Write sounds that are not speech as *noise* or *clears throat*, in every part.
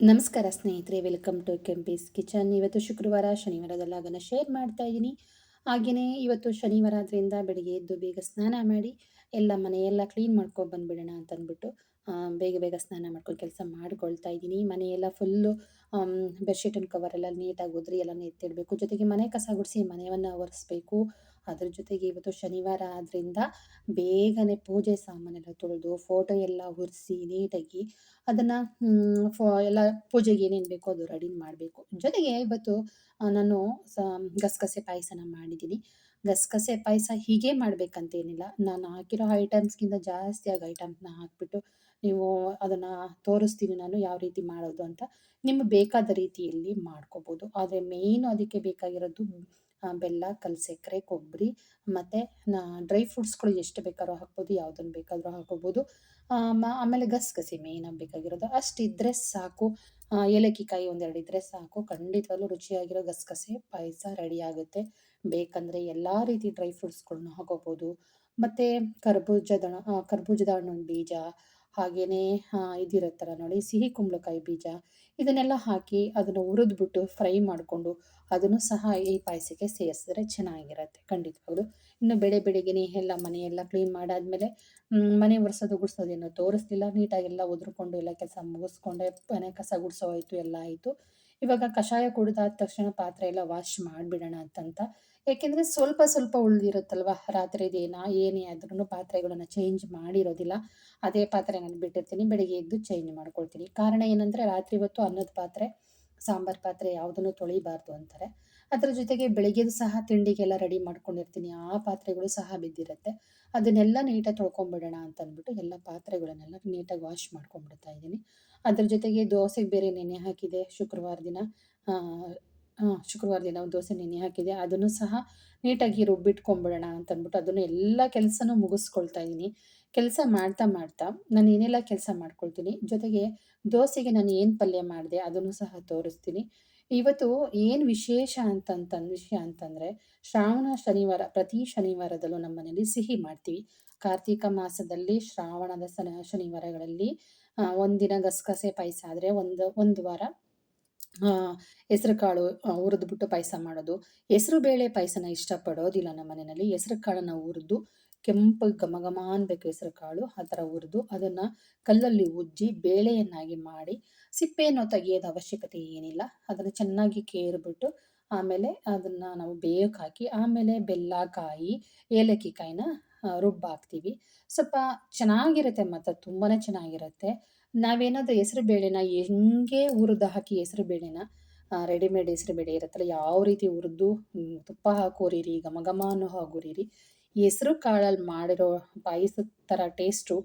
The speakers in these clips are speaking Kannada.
ನಮಸ್ಕಾರ ಸ್ನೇಹಿತರೆ, ವೆಲ್ಕಮ್ ಟು ಕೆಂಪೀಸ್ ಕಿಚನ್. ಇವತ್ತು ಶುಕ್ರವಾರ ಶನಿವಾರದಲ್ಲಾಗನ ಶೇರ್ ಮಾಡ್ತಾ ಇದ್ದೀನಿ. ಹಾಗೆಯೇ ಇವತ್ತು ಶನಿವಾರ ಆದ್ದರಿಂದ ಬೆಳಿಗ್ಗೆ ಎದ್ದು ಬೇಗ ಸ್ನಾನ ಮಾಡಿ, ಎಲ್ಲ ಮನೆಯೆಲ್ಲ ಕ್ಲೀನ್ ಮಾಡ್ಕೊಂಡು ಬಂದುಬಿಡೋಣ ಅಂತಂದ್ಬಿಟ್ಟು ಬೇಗ ಬೇಗ ಸ್ನಾನ ಮಾಡ್ಕೊಂಡು ಕೆಲಸ ಮಾಡ್ಕೊಳ್ತಾ ಇದ್ದೀನಿ. ಮನೆಯೆಲ್ಲ ಫುಲ್ಲು ಬೆಡ್ಶೀಟನ್ನು ಕವರೆಲ್ಲ ನೀಟಾಗಿ ಉದ್ರಿ, ಎಲ್ಲ ಎತ್ತಿಡಬೇಕು ಜೊತೆಗೆ ಮನೆ ಕಸ ಗುಡಿಸಿ ಮನೆಯನ್ನು ಒರೆಸ್ಬೇಕು. ಅದ್ರ ಜೊತೆಗೆ ಇವತ್ತು ಶನಿವಾರ ಆದ್ರಿಂದ ಬೇಗನೆ ಪೂಜೆ ಸಾಮಾನೆಲ್ಲ ತೊಳೆದು ಫೋಟೋ ಎಲ್ಲ ಒರೆಸಿ ನೀಟಾಗಿ ಅದನ್ನು ಎಲ್ಲ ಪೂಜೆಗೆ ಏನೇನು ಬೇಕೋ ಅದು ರೆಡಿ ಮಾಡಬೇಕು. ಜೊತೆಗೆ ಇವತ್ತು ನಾನು ಗಸಗಸೆ ಪಾಯಸನ ಮಾಡಿದ್ದೀನಿ. ಗಸಗಸೆ ಪಾಯಸ ಹೀಗೆ ಮಾಡಬೇಕಂತೇನಿಲ್ಲ. ನಾನು ಹಾಕಿರೋ ಐಟಮ್ಸ್ಗಿಂತ ಜಾಸ್ತಿಯಾಗಿ ಐಟಮ್ಸ್ನ ಹಾಕಿಬಿಟ್ಟು ನೀವು ಅದನ್ನು ತೋರಿಸ್ತೀನಿ ನಾನು ಯಾವ ರೀತಿ ಮಾಡೋದು ಅಂತ. ನಿಮ್ಗೆ ಬೇಕಾದ ರೀತಿಯಲ್ಲಿ ಮಾಡ್ಕೋಬೋದು. ಆದರೆ ಮೇಯ್ನು ಅದಕ್ಕೆ ಬೇಕಾಗಿರೋದು ಬೆಲ್ಲ ಕಲ್ಲು ಸಕ್ಕರೆ ಕೊಬ್ಬರಿ, ಮತ್ತು ಡ್ರೈ ಫ್ರೂಟ್ಸ್ಗಳು ಎಷ್ಟು ಬೇಕಾದ್ರೂ ಹಾಕ್ಬೋದು ಯಾವುದನ್ನು ಬೇಕಾದರೂ ಹಾಕೋಬೋದು ಆಮೇಲೆ ಗಸಗಸೆ ಮೇಯ್ನಾಗಿ ಬೇಕಾಗಿರೋದು. ಅಷ್ಟಿದ್ದರೆ ಸಾಕು. ಏಲಕ್ಕಿ ಕಾಯಿ ಒಂದೆರಡು ಇದ್ದರೆ ಸಾಕು. ಖಂಡಿತವಾಗ್ಲೂ ರುಚಿಯಾಗಿರೋ ಗಸಗಸೆ, ಪಾಯಸ ರೆಡಿ ಆಗುತ್ತೆ. ಬೇಕಂದರೆ ಎಲ್ಲ ರೀತಿ ಡ್ರೈ ಫ್ರೂಟ್ಸ್ಗಳನ್ನ ಹಾಕೋಬೋದು ಮತ್ತು ಕರ್ಬೂಜದ ಕರ್ಬೂಜದ ಹಣ್ಣಿನ ಬೀಜ ಹಾಗೆಯೇ ಇದಿರುತ್ತಲ್ಲ ನೋಡಿ, ಸಿಹಿ ಕುಂಬಳಕಾಯಿ ಬೀಜ, ಇದನ್ನೆಲ್ಲ ಹಾಕಿ ಅದನ್ನು ಹುರಿದ್ಬಿಟ್ಟು ಫ್ರೈ ಮಾಡಿಕೊಂಡು ಅದನ್ನು ಸಹ ಈ ಪಾಯಸಕ್ಕೆ ಸೇರಿಸಿದ್ರೆ ಚೆನ್ನಾಗಿರುತ್ತೆ, ಖಂಡಿತವಾಗ್ಲು. ಇನ್ನು ಬೆಳೆ ಬೆಳಿಗ್ಗೆ ಎಲ್ಲ ಮನೆಯೆಲ್ಲ ಕ್ಲೀನ್ ಮಾಡಾದಮೇಲೆ ಮನೆ ಒರೆಸೋದು ಗುಡಿಸೋದೇನೋ ತೋರಿಸ್ಲಿಲ್ಲ, ನೀಟಾಗೆಲ್ಲ ಉದುರ್ಕೊಂಡು ಎಲ್ಲ ಕೆಲಸ ಮುಗಿಸ್ಕೊಂಡೆ, ಮನೆ ಕಸ ಗುಡಿಸೋ ಆಯಿತು ಎಲ್ಲ ಆಯಿತು. ಇವಾಗ ಕಷಾಯ ಕುಡಿದಾದ ತಕ್ಷಣ ಪಾತ್ರೆ ಎಲ್ಲ ವಾಶ್ ಮಾಡಿಬಿಡೋಣ ಅಂತಂತ ಯಾಕೆಂದರೆ ಸ್ವಲ್ಪ ಸ್ವಲ್ಪ ಉಳಿದಿರುತ್ತಲ್ವ? ರಾತ್ರಿ ದಿನ ಏನೇ ಆದ್ರೂ ಪಾತ್ರೆಗಳನ್ನು ಚೇಂಜ್ ಮಾಡಿರೋದಿಲ್ಲ. ಅದೇ ಪಾತ್ರೆ ನಾನು ಬಿಟ್ಟಿರ್ತೀನಿ, ಬೆಳಿಗ್ಗೆ ಎದ್ದು ಚೇಂಜ್ ಮಾಡ್ಕೊಳ್ತೀನಿ. ಕಾರಣ ಏನಂದರೆ ರಾತ್ರಿ ಹೊತ್ತು ಅನ್ನದ ಪಾತ್ರೆ, ಸಾಂಬಾರು ಪಾತ್ರೆ ಯಾವುದನ್ನು ತೊಳಿಬಾರ್ದು ಅಂತಾರೆ. ಅದರ ಜೊತೆಗೆ ಬೆಳಿಗ್ಗೆದು ಸಹ ತಿಂಡಿಗೆಲ್ಲ ರೆಡಿ ಮಾಡ್ಕೊಂಡಿರ್ತೀನಿ. ಆ ಪಾತ್ರೆಗಳು ಸಹ ಬಿದ್ದಿರುತ್ತೆ. ಅದನ್ನೆಲ್ಲ ನೀಟಾಗಿ ತೊಳ್ಕೊಂಬಿಡೋಣ ಅಂತ ಅಂದ್ಬಿಟ್ಟು ಎಲ್ಲ ಪಾತ್ರೆಗಳನ್ನೆಲ್ಲ ನೀಟಾಗಿ ವಾಶ್ ಮಾಡ್ಕೊಂಡ್ಬಿಡ್ತಾ ಇದ್ದೀನಿ. ಅದ್ರ ಜೊತೆಗೆ ದೋಸೆಗೆ ಬೇರೆ ನೆನೆ ಹಾಕಿದೆ ಶುಕ್ರವಾರ ದಿನ. ಶುಕ್ರವಾರ ದಿನ ಒಂದು ದೋಸೆ ನೆನೆ ಹಾಕಿದೆ. ಅದನ್ನು ಸಹ ನೀಟಾಗಿ ರುಬ್ಬಿಟ್ಕೊಂಬಿಡೋಣ ಅಂತ ಅಂದ್ಬಿಟ್ಟು ಅದನ್ನು ಎಲ್ಲ ಕೆಲಸನೂ ಮುಗಿಸ್ಕೊಳ್ತಾ ಇದ್ದೀನಿ ಕೆಲಸ ಮಾಡ್ತಾ ಮಾಡ್ತಾ ನಾನು ಏನೆಲ್ಲ ಕೆಲಸ ಮಾಡ್ಕೊಳ್ತೀನಿ. ಜೊತೆಗೆ ದೋಸೆಗೆ ನಾನು ಏನು ಪಲ್ಯ ಮಾಡಿದೆ ಅದನ್ನು ಸಹ ತೋರಿಸ್ತೀನಿ. ಇವತ್ತು ಏನು ವಿಶೇಷ ಅಂತಂತ ವಿಷಯ ಅಂತಂದರೆ ಶ್ರಾವಣ ಶನಿವಾರ ಪ್ರತಿ ಶನಿವಾರದಲ್ಲೂ ನಮ್ಮ ಮನೇಲಿ ಸಿಹಿ ಮಾಡ್ತೀವಿ. ಕಾರ್ತಿಕ ಮಾಸದಲ್ಲಿ ಶ್ರಾವಣದ ಶನಿವಾರಗಳಲ್ಲಿ ಒಂದಿನ ಗಸಗಸೆ ಪಾಯಸ ಆದರೆ ಒಂದು ಒಂದು ವಾರ ಹೆಸರು ಕಾಳು ಹುರಿದ್ಬಿಟ್ಟು ಪಾಯಸ ಮಾಡೋದು. ಹೆಸರು ಬೇಳೆ ಪಾಯಸನ ಇಷ್ಟಪಡೋದಿಲ್ಲ ನಮ್ಮ ಮನೆಯಲ್ಲಿ. ಹೆಸರು ಕಾಳನ್ನು ಹುರಿದು ಕೆಂಪು ಘಮ ಘಮ ಅನ್ಬೇಕು ಹೆಸರು ಕಾಳು, ಆ ಥರ ಹುರಿದು ಅದನ್ನು ಕಲ್ಲಲ್ಲಿ ಉಜ್ಜಿ ಬೇಳೆಯನ್ನಾಗಿ ಮಾಡಿ ಸಿಪ್ಪೆಯನ್ನು ತೆಗೆಯೋದು ಅವಶ್ಯಕತೆ ಏನಿಲ್ಲ. ಅದನ್ನು ಚೆನ್ನಾಗಿ ಕೇರ್ಬಿಟ್ಟು ಆಮೇಲೆ ಅದನ್ನು ನಾವು ಬೇಯಕ್ಕೆ ಹಾಕಿ, ಆಮೇಲೆ ಬೆಲ್ಲ, ಕಾಯಿ, ಏಲಕ್ಕಿ ಕಾಯಿನ ರುಬ್ಬಾಕ್ತೀವಿ. ಸ್ವಲ್ಪ ಚೆನ್ನಾಗಿರುತ್ತೆ ಮತ್ತು ತುಂಬಾ ಚೆನ್ನಾಗಿರುತ್ತೆ. ನಾವೇನಾದರೂ ಹೆಸರು ಬೇಳೆನ ಹೆಂಗೆ ಹುರಿದು ಹಾಕಿ ಹೆಸರು ಬೇಳೆನ ರೆಡಿಮೇಡ್ ಹೆಸರು ಬೇಳೆ ಇರುತ್ತಲ್ಲ, ಯಾವ ರೀತಿ ಹುರಿದು ತುಪ್ಪ ಹಾಕೋರಿರಿ, ಘಮ ಘಮ ಅನ್ನೋ ಹಾಕೋರಿರಿ, ಹೆಸರು ಕಾಳಲ್ಲಿ ಮಾಡಿರೋ ಪಾಯಸದ ಥರ ಟೇಸ್ಟು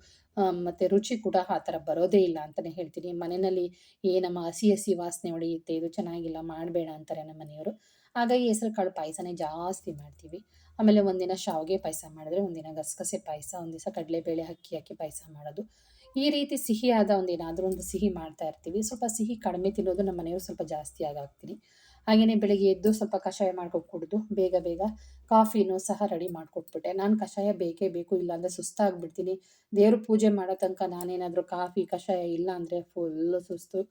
ಮತ್ತು ರುಚಿ ಕೂಡ ಆ ಥರ ಬರೋದೇ ಇಲ್ಲ ಅಂತಲೇ ಹೇಳ್ತೀನಿ. ಮನೆಯಲ್ಲಿ ಏನಮ್ಮ ನಮ್ಮ ಹಸಿ ಹಸಿ ವಾಸನೆ ಹೊಡೆಯುತ್ತೆ, ಇದು ಚೆನ್ನಾಗಿಲ್ಲ, ಮಾಡಬೇಡ ಅಂತಾರೆ ನಮ್ಮ ಮನೆಯವರು. ಹಾಗಾಗಿ ಹೆಸರು ಕಾಳು ಪಾಯಸನೇ ಜಾಸ್ತಿ ಮಾಡ್ತೀವಿ. ಆಮೇಲೆ ಒಂದಿನ ಶಾವಿಗೆ ಪಾಯಸ ಮಾಡಿದ್ರೆ ಒಂದಿನ ಗಸಗಸೆ ಪಾಯಸ, ಒಂದು ದಿವಸ ಕಡಲೆಬೇಳೆ ಅಕ್ಕಿ ಹಾಕಿ ಪಾಯಸ ಮಾಡೋದು. ಈ ರೀತಿ ಸಿಹಿಯಾದ ಒಂದು ಏನಾದರೂ ಒಂದು ಸಿಹಿ ಮಾಡ್ತಾ ಇರ್ತೀವಿ. ಸ್ವಲ್ಪ ಸಿಹಿ ಕಡಿಮೆ ತಿನ್ನೋದು ನಮ್ಮ ಮನೆಯವರು ಸ್ವಲ್ಪ ಜಾಸ್ತಿ ಹಾಕ್ತೀನಿ ಹಾಗೆಯೇ ಬೆಳಗ್ಗೆ ಎದ್ದು ಸ್ವಲ್ಪ ಕಷಾಯ ಮಾಡ್ಕೊಂಡು ಕುಡಿದು ಬೇಗ ಬೇಗ ಕಾಫಿನೂ ಸಹ ರೆಡಿ ಮಾಡಿಕೊಟ್ಬಿಟ್ಟೆ. ನಾನು ಕಷಾಯ ಬೇಕೇ ಬೇಕು, ಇಲ್ಲಾಂದರೆ ಸುಸ್ತಾಗ್ಬಿಡ್ತೀನಿ. ದೇವ್ರ ಪೂಜೆ ಮಾಡೋ ತನಕ ನಾನೇನಾದರೂ ಕಾಫಿ, ಕಷಾಯ ಇಲ್ಲ ಅಂದರೆ ಫುಲ್ಲು ಸುಸ್ತು.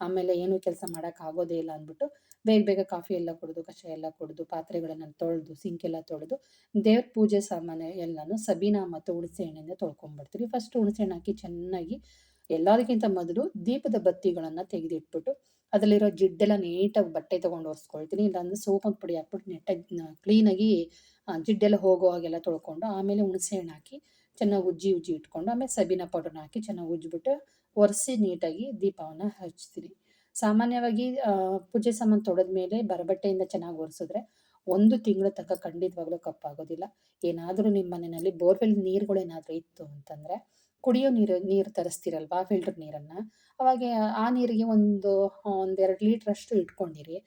ಆಮೇಲೆ ಏನೂ ಕೆಲಸ ಮಾಡೋಕ್ಕಾಗೋದೇ ಇಲ್ಲ ಅಂದ್ಬಿಟ್ಟು ಬೇಗ ಬೇಗ ಕಾಫಿ ಎಲ್ಲ ಕುಡಿದು, ಕಷಾಯ ಎಲ್ಲ ಕುಡಿದು, ಪಾತ್ರೆಗಳನ್ನು ತೊಳೆದು ಸಿಂಕೆಲ್ಲ ತೊಳೆದು, ದೇವ್ರ ಪೂಜೆ ಸಾಮಾನು ಎಲ್ಲನೂ ಸಬೀನ ಮತ್ತು ಹುಣಸೆ ಹಣ್ಣಿಂದ ತೊಳ್ಕೊಂಡ್ಬಿಡ್ತೀವಿ ಫಸ್ಟ್ ಹುಣಸೆ ಹಣ್ಣು ಹಾಕಿ ಚೆನ್ನಾಗಿ ಎಲ್ಲದಕ್ಕಿಂತ ಮೊದಲು ದೀಪದ ಬತ್ತಿಗಳನ್ನು ತೆಗೆದಿಟ್ಬಿಟ್ಟು, ಅದರಲ್ಲಿರೋ ಜಿಡ್ಡೆಲ್ಲ ನೀಟಾಗಿ ಬಟ್ಟೆ ತೊಗೊಂಡು ಒರೆಸ್ಕೊಳ್ತೀನಿ. ಇಲ್ಲಾಂದ್ರೆ ಸೋಪನ್ ಪುಡಿ ಹಾಕ್ಬಿಟ್ಟು ನೆಟ್ಟಾಗಿ ಕ್ಲೀನಾಗಿ ಜಿಡ್ಡೆಲ್ಲ ಹೋಗೋ ಹಾಗೆಲ್ಲ ತೊಳ್ಕೊಂಡು, ಆಮೇಲೆ ಹುಣಸೆ ಹಣ್ಣು ಹಾಕಿ ಚೆನ್ನಾಗಿ ಉಜ್ಜಿ ಉಜ್ಜಿ ಇಟ್ಕೊಂಡು, ಆಮೇಲೆ ಸಬೀನ ಪೌಡರ್ನ ಹಾಕಿ ಚೆನ್ನಾಗಿ ಉಜ್ಜಿಬಿಟ್ಟು ಒರೆಸಿ ನೀಟಾಗಿ ದೀಪವನ್ನು ಹಚ್ತೀನಿ ಸಾಮಾನ್ಯವಾಗಿ ಪೂಜೆ ಸಾಮಾನು ತೊಳೆದ ಮೇಲೆ ಬರಬಟ್ಟೆಯಿಂದ ಚೆನ್ನಾಗಿ ಒರೆಸಿದ್ರೆ ಒಂದು ತಿಂಗಳ ತನಕ ಖಂಡಿತವಾಗ್ಲೂ ಕಪ್ಪಾಗೋದಿಲ್ಲ. ಏನಾದರೂ ನಿಮ್ಮ ಮನೆಯಲ್ಲಿ ಬೋರ್ವೆಲ್ ನೀರುಗಳೇನಾದರೂ ಇತ್ತು ಅಂತಂದರೆ ಕುಡಿಯೋ ನೀರು ನೀರು ತರಿಸ್ತೀರಲ್ವಾ ಫಿಲ್ಟರ್ ನೀರನ್ನು? ಅವಾಗ ಆ ನೀರಿಗೆ ಒಂದು ಒಂದೆರಡು ಲೀಟ್ರಷ್ಟು ಇಟ್ಕೊಂಡಿರಿ.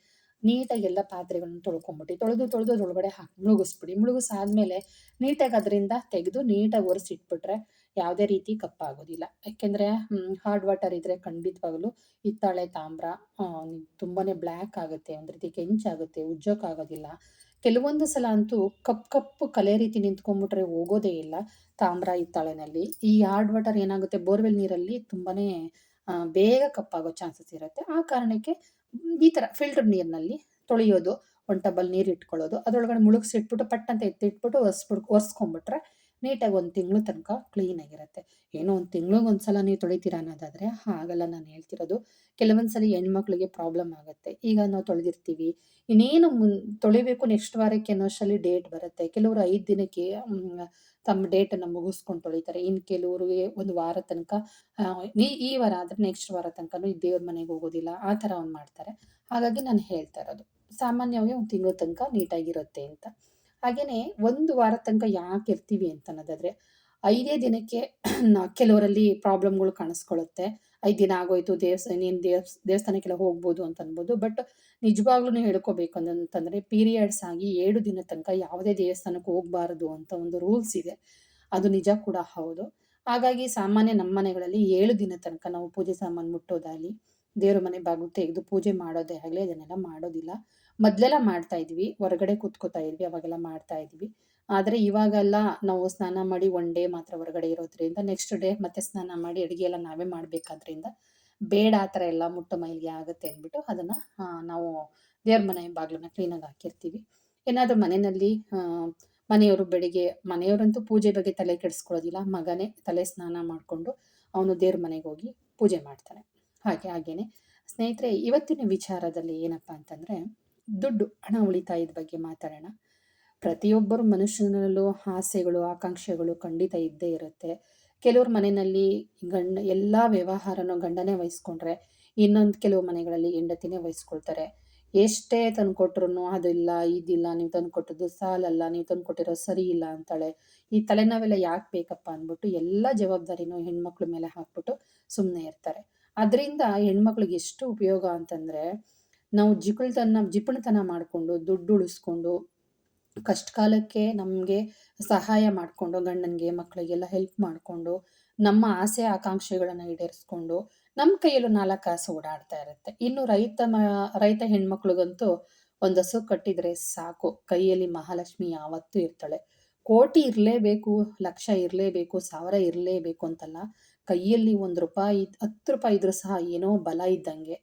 ನೀಟಾಗಿ ಎಲ್ಲ ಪಾತ್ರೆಗಳನ್ನ ತೊಳ್ಕೊಂಬಿಟ್ಟು, ತೊಳೆದು ತೊಳೆದು ಅದ್ರೊಳಗಡೆ ಹಾಕಿ ಮುಳುಗಿಸ್ಬಿಡಿ. ಮುಳುಗಿಸಾದ್ಮೇಲೆ ನೀಟಾಗಿ ಅದರಿಂದ ತೆಗೆದು ನೀಟಾಗಿ ಒರೆಸಿಟ್ಬಿಟ್ರೆ ಯಾವುದೇ ರೀತಿ ಕಪ್ಪಾಗೋದಿಲ್ಲ. ಯಾಕೆಂದರೆ ಹಾರ್ಡ್ ವಾಟರ್ ಇದ್ದರೆ ಖಂಡಿತವಾಗಲೂ ಹಿತ್ತಾಳೆ ತಾಮ್ರ ತುಂಬಾ ಬ್ಲ್ಯಾಕ್ ಆಗುತ್ತೆ, ಒಂದು ರೀತಿ ಕೆಂಚಾಗುತ್ತೆ, ಉಜ್ಜೋಕ್ಕಾಗೋದಿಲ್ಲ. ಕೆಲವೊಂದು ಸಲ ಅಂತೂ ಕಪ್ ಕಪ್ಪು ಕಲೆ ರೀತಿ ನಿಂತ್ಕೊಂಡ್ಬಿಟ್ರೆ ಹೋಗೋದೇ ಇಲ್ಲ ತಾಮ್ರ ಹಿತ್ತಾಳೆನಲ್ಲಿ. ಈ ಹಾರ್ಡ್ ವಾಟರ್ ಏನಾಗುತ್ತೆ, ಬೋರ್ವೆಲ್ ನೀರಲ್ಲಿ ತುಂಬಾ ಬೇಗ ಕಪ್ಪಾಗೋ ಚಾನ್ಸಸ್ ಇರುತ್ತೆ. ಆ ಕಾರಣಕ್ಕೆ ಈ ಥರ ಫಿಲ್ಟರ್ ನೀರಿನಲ್ಲಿ ತೊಳೆಯೋದು, ಒಂದು ಟಬಲ್ ನೀರು ಇಟ್ಕೊಳ್ಳೋದು, ಅದರೊಳಗಡೆ ಮುಳುಗಿಸಿಟ್ಬಿಟ್ಟು ಪಟ್ ಅಂತ ಎತ್ತಿಟ್ಬಿಟ್ಟು ಒರೆಸ್ಬಿಟ್ ಒರೆಸ್ಕೊಂಡ್ಬಿಟ್ರೆ ನೀಟಾಗಿ ಒಂದು ತಿಂಗಳು ತನಕ ಕ್ಲೀನಾಗಿರುತ್ತೆ ಏನೋ ಒಂದು ತಿಂಗ್ಳಿಗೆ ಒಂದು ಸಲ ನೀವು ತೊಳಿತೀರ ಅನ್ನೋದಾದರೆ ಹಾಗಲ್ಲ ನಾನು ಹೇಳ್ತಿರೋದು. ಕೆಲವೊಂದು ಸಲ ಹೆಣ್ಮಕ್ಳಿಗೆ ಪ್ರಾಬ್ಲಮ್ ಆಗುತ್ತೆ. ಈಗ ನಾವು ತೊಳೆದಿರ್ತೀವಿ. ಇನ್ನೇನು ಮುನ್, ತೊಳಿಬೇಕು ನೆಕ್ಸ್ಟ್ ವಾರಕ್ಕೆ ಅನ್ನೋಷ್ಟಲ್ಲಿ ಡೇಟ್ ಬರುತ್ತೆ. ಕೆಲವರು ಐದು ದಿನಕ್ಕೆ ತಮ್ಮ ಡೇಟನ್ನು ಮುಗಿಸ್ಕೊಂಡು ತೊಳಿತಾರೆ. ಇನ್ನು ಕೆಲವ್ರಿಗೆ ಒಂದು ವಾರ ತನಕ ಈ ವಾರ ಆದರೆ ನೆಕ್ಸ್ಟ್ ವಾರ ತನಕನೂ ದೇವ್ರ ಮನೆಗೆ ಹೋಗೋದಿಲ್ಲ. ಆ ಥರ ಒಂದು ಮಾಡ್ತಾರೆ. ಹಾಗಾಗಿ ನಾನು ಹೇಳ್ತಾ ಇರೋದು. ಸಾಮಾನ್ಯವಾಗಿ ಒಂದು ತಿಂಗಳ ತನಕ ನೀಟಾಗಿರುತ್ತೆ ಅಂತ. ಹಾಗೆಯೇ ಒಂದು ವಾರ ತನಕ ಯಾಕೆ ಇರ್ತೀವಿ ಅಂತ ಅನ್ನೋದಾದರೆ, ಐದೇ ದಿನಕ್ಕೆ *clears throat* ಕೆಲವರಲ್ಲಿ ಪ್ರಾಬ್ಲಮ್ಗಳು ಕಾಣಿಸ್ಕೊಳ್ಳುತ್ತೆ. ಐದು ದಿನ ಆಗೋಯ್ತು ದೇವಸ್ಥಾನ ನೀನು ದೇವಸ್, ದೇವಸ್ಥಾನಕ್ಕೆಲ್ಲ ಹೋಗ್ಬೋದು ಅಂತ ಅನ್ಬೋದು. ಬಟ್ ನಿಜವಾಗ್ಲೂ ಹೇಳ್ಕೋಬೇಕು ಅಂತಂದರೆ ಪೀರಿಯಡ್ಸ್ ಆಗಿ ಏಳು ದಿನ ತನಕ ಯಾವುದೇ ದೇವಸ್ಥಾನಕ್ಕೆ ಹೋಗಬಾರ್ದು ಅಂತ ಒಂದು ರೂಲ್ಸ್ ಇದೆ. ಅದು ನಿಜ ಕೂಡ ಹೌದು. ಹಾಗಾಗಿ ಸಾಮಾನ್ಯ ನಮ್ಮ ಮನೆಗಳಲ್ಲಿ ಏಳು ದಿನ ತನಕ ನಾವು ಪೂಜೆ ಸಾಮಾನು ಮುಟ್ಟೋದಾಗಲಿ, ದೇವ್ರ ಮನೆ ಬಾಗಿಲು ತೆಗೆದು ಪೂಜೆ ಮಾಡೋದೇ ಆಗಲಿ, ಅದನ್ನೆಲ್ಲ ಮಾಡೋದಿಲ್ಲ. ಮೊದಲೆಲ್ಲ ಮಾಡ್ತಾ ಇದ್ವಿ. ಹೊರಗಡೆ ಕೂತ್ಕೋತಾ ಇದ್ವಿ, ಅವಾಗೆಲ್ಲ ಮಾಡ್ತಾ ಇದ್ವಿ. ಆದರೆ ಇವಾಗೆಲ್ಲ ನಾವು ಸ್ನಾನ ಮಾಡಿ ಒನ್ ಡೇ ಮಾತ್ರ ಹೊರಗಡೆ ಇರೋದ್ರಿಂದ ನೆಕ್ಸ್ಟ್ ಡೇ ಮತ್ತೆ ಸ್ನಾನ ಮಾಡಿ ಅಡುಗೆ ಎಲ್ಲ ನಾವೇ ಮಾಡಬೇಕಾದ್ರಿಂದ ಬೇಡ ಆ ಥರ ಎಲ್ಲ ಮುಟ್ಟ ಮೈಲಿಗೆ ಆಗುತ್ತೆ ಅಂದ್ಬಿಟ್ಟು ಅದನ್ನು ನಾವು ದೇವ್ರ ಮನೆ ಬಾಗಿಲನ್ನ ಕ್ಲೀನಾಗಿ ಹಾಕಿರ್ತೀವಿ. ಏನಾದರೂ ಮನೆಯಲ್ಲಿ ಮನೆಯವರು ಬೆಳಿಗ್ಗೆ, ಮನೆಯವರಂತೂ ಪೂಜೆ ಬಗ್ಗೆ ತಲೆ ಕೆಡಿಸ್ಕೊಳ್ಳೋದಿಲ್ಲ. ಮಗನೇ ತಲೆ ಸ್ನಾನ ಮಾಡಿಕೊಂಡು ಅವನು ದೇವ್ರ ಮನೆಗೆ ಹೋಗಿ ಪೂಜೆ ಮಾಡ್ತಾನೆ. ಹಾಗೆ, ಹಾಗೇನೆ. ಸ್ನೇಹಿತರೆ, ಇವತ್ತಿನ ವಿಚಾರದಲ್ಲಿ ಏನಪ್ಪ ಅಂತಂದರೆ ದುಡ್ಡು, ಹಣ ಉಳಿತಾಯದ ಬಗ್ಗೆ ಮಾತಾಡೋಣ. ಪ್ರತಿಯೊಬ್ಬರು ಮನುಷ್ಯನಲ್ಲೂ ಆಸೆಗಳು, ಆಕಾಂಕ್ಷೆಗಳು ಖಂಡಿತ ಇದ್ದೇ ಇರುತ್ತೆ. ಕೆಲವ್ರ ಮನೆಯಲ್ಲಿ ಗಂಡ, ಎಲ್ಲ ವ್ಯವಹಾರನೂ ಗಂಡನೇ ವಹಿಸ್ಕೊಂಡ್ರೆ ಇನ್ನೊಂದು ಕೆಲವು ಮನೆಗಳಲ್ಲಿ ಹೆಂಡತಿನೇ ವಹಿಸ್ಕೊಳ್ತಾರೆ. ಎಷ್ಟೇ ತಂದ್ಕೊಟ್ರು ಅದಿಲ್ಲ ಇದಿಲ್ಲ, ನೀವು ತಂದ್ಕೊಟ್ಟದ್ದು ಸಾಲಲ್ಲ, ನೀವು ತಂದ್ಕೊಟ್ಟಿರೋ ಸರಿ ಇಲ್ಲ ಅಂತಾಳೆ. ಈ ತಲೆನೋವೆಲ್ಲ ಯಾಕೆ ಬೇಕಪ್ಪ ಅಂದ್ಬಿಟ್ಟು ಎಲ್ಲ ಜವಾಬ್ದಾರಿನೂ ಹೆಣ್ಮಕ್ಳ ಮೇಲೆ ಹಾಕ್ಬಿಟ್ಟು ಸುಮ್ಮನೆ ಇರ್ತಾರೆ. ಅದರಿಂದ ಹೆಣ್ಮಕ್ಳಿಗೆ ಎಷ್ಟು ಉಪಯೋಗ ಅಂತಂದರೆ ನಾವು ಜಿಪುಳ್ತನ ಜಿಪಣತನ ಮಾಡಿಕೊಂಡು ದುಡ್ಡು ಉಳಿಸ್ಕೊಂಡು ಕಷ್ಟ ಕಾಲಕ್ಕೆ ನಮಗೆ ಸಹಾಯ ಮಾಡಿಕೊಂಡು, ಗಂಡನಿಗೆ ಮಕ್ಕಳಿಗೆಲ್ಲ ಹೆಲ್ಪ್ ಮಾಡಿಕೊಂಡು, ನಮ್ಮ ಆಸೆ, ಆಕಾಂಕ್ಷೆಗಳನ್ನು ಈಡೇರಿಸ್ಕೊಂಡು ನಮ್ಮ ಕೈಯಲ್ಲೂ ನಾಲ್ಕು ಕಾಸು ಓಡಾಡ್ತಾ ಇರುತ್ತೆ. ಇನ್ನು ರೈತ ಮ, ರೈತ ಹೆಣ್ಮಕ್ಳಿಗಂತೂ ಒಂದು ಹಸು ಕಟ್ಟಿದರೆ ಸಾಕು. ಕೈಯಲ್ಲಿ ಮಹಾಲಕ್ಷ್ಮಿ ಯಾವತ್ತೂ ಇರ್ತಾಳೆ. ಕೋಟಿ ಇರಲೇಬೇಕು, ಲಕ್ಷ ಇರಲೇಬೇಕು, ಸಾವಿರ ಇರಲೇಬೇಕು ಅಂತಲ್ಲ, ಕೈಯಲ್ಲಿ ಒಂದು ರೂಪಾಯಿ, ಹತ್ತು ರೂಪಾಯಿ ಇದ್ರೂ ಸಹ ಏನೋ ಬಲ ಇದ್ದಂಗೆ.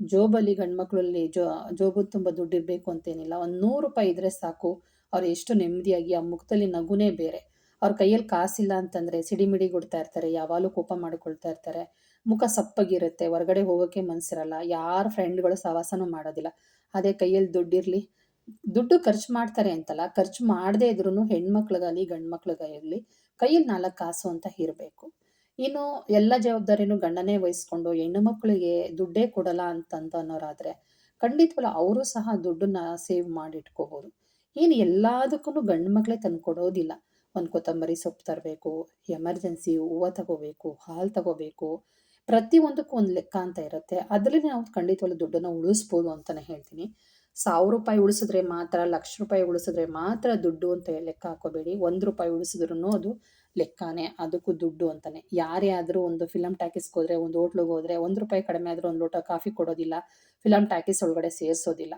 ಜೋಬಲ್ಲಿ ಗಂಡ್ಮಕ್ಳಲ್ಲಿ ಜೋ ಜೋಬು ತುಂಬ ದುಡ್ಡಿರಬೇಕು ಅಂತೇನಿಲ್ಲ. ಒಂದು ನೂರು ರೂಪಾಯಿ ಇದ್ರೆ ಸಾಕು. ಅವ್ರು ಎಷ್ಟು ನೆಮ್ಮದಿಯಾಗಿ, ಆ ಮುಖದಲ್ಲಿ ನಗುನೇ ಬೇರೆ. ಅವ್ರ ಕೈಯಲ್ಲಿ ಕಾಸಿಲ್ಲ ಅಂತಂದರೆ ಸಿಡಿಮಿಡಿ ಕೊಡ್ತಾ ಇರ್ತಾರೆ, ಯಾವಾಗಲೂ ಕೋಪ ಮಾಡಿಕೊಳ್ತಾ ಇರ್ತಾರೆ. ಮುಖ ಸಪ್ಪಗಿರುತ್ತೆ, ಹೊರಗಡೆ ಹೋಗೋಕ್ಕೆ ಮನಸ್ಸಿರಲ್ಲ ಯಾರ ಫ್ರೆಂಡ್ಗಳು ಸಹವಾಸನೂ ಮಾಡೋದಿಲ್ಲ. ಅದೇ ಕೈಯಲ್ಲಿ ದುಡ್ಡಿರಲಿ. ದುಡ್ಡು ಖರ್ಚು ಮಾಡ್ತಾರೆ ಅಂತಲ್ಲ, ಖರ್ಚು ಮಾಡದೇ ಇದ್ರೂ ಹೆಣ್ಮಕ್ಳಿಗಾಗಲಿ ಗಂಡು ಮಕ್ಳಿಗಾಗಲಿ ಕೈಯಲ್ಲಿ ನಾಲ್ಕು ಕಾಸು ಅಂತ ಇರಬೇಕು. ಇನ್ನು ಎಲ್ಲ ಜವಾಬ್ದಾರಿನೂ ಗಂಡನೇ ವಹಿಸ್ಕೊಂಡು ಹೆಣ್ಣು ಮಕ್ಕಳಿಗೆ ದುಡ್ಡೇ ಕೊಡಲ್ಲ ಅಂತಂತ ಅನ್ನೋರಾದ್ರೆ ಖಂಡಿತವಲ್ಲ ಅವರು ಸಹ ದುಡ್ಡನ್ನ ಸೇವ್ ಮಾಡಿ ಇನ್ನು ಎಲ್ಲದಕ್ಕೂ ಗಂಡು ಮಕ್ಕಳೇ ತಂದು ಕೊಡೋದಿಲ್ಲ. ಒಂದು ಕೊತ್ತಂಬರಿ ಸೊಪ್ಪು ತರಬೇಕು, ಎಮರ್ಜೆನ್ಸಿ ಹೂವು ತಗೋಬೇಕು, ಹಾಲು ತಗೋಬೇಕು ಪ್ರತಿಯೊಂದಕ್ಕೂ ಒಂದು ಲೆಕ್ಕ ಅಂತ ಇರುತ್ತೆ. ಅದರಲ್ಲಿ ನಾವು ಖಂಡಿತವಾಗ್ಲೂ ದುಡ್ಡನ್ನು ಉಳಿಸ್ಬೋದು ಅಂತಲೇ ಹೇಳ್ತೀನಿ. ಸಾವಿರ ರೂಪಾಯಿ ಉಳಿಸಿದ್ರೆ ಮಾತ್ರ, ಲಕ್ಷ ರೂಪಾಯಿ ಉಳಿಸಿದ್ರೆ ಮಾತ್ರ ದುಡ್ಡು ಅಂತ ಲೆಕ್ಕ ಹಾಕೋಬೇಡಿ. ಒಂದು ರೂಪಾಯಿ ಉಳಿಸಿದ್ರು ಅದು ಲೆಕ್ಕನೇ ಅದಕ್ಕೂ ದುಡ್ಡು ಅಂತಾನೆ. ಯಾರೇ ಆದರೂ ಒಂದು ಫಿಲಮ್ ಟ್ಯಾಕಿಸ್ಗೆ ಹೋದ್ರೆ, ಒಂದು ಹೋಟ್ಲಿಗೆ ಹೋದ್ರೆ, ಒಂದು ರೂಪಾಯಿ ಕಡಿಮೆ ಆದರೂ ಒಂದು ಲೋಟ ಕಾಫಿ ಕೊಡೋದಿಲ್ಲ ಫಿಲಮ್ ಟ್ಯಾಕಿಸ್ ಒಳಗಡೆ ಸೇರಿಸೋದಿಲ್ಲ.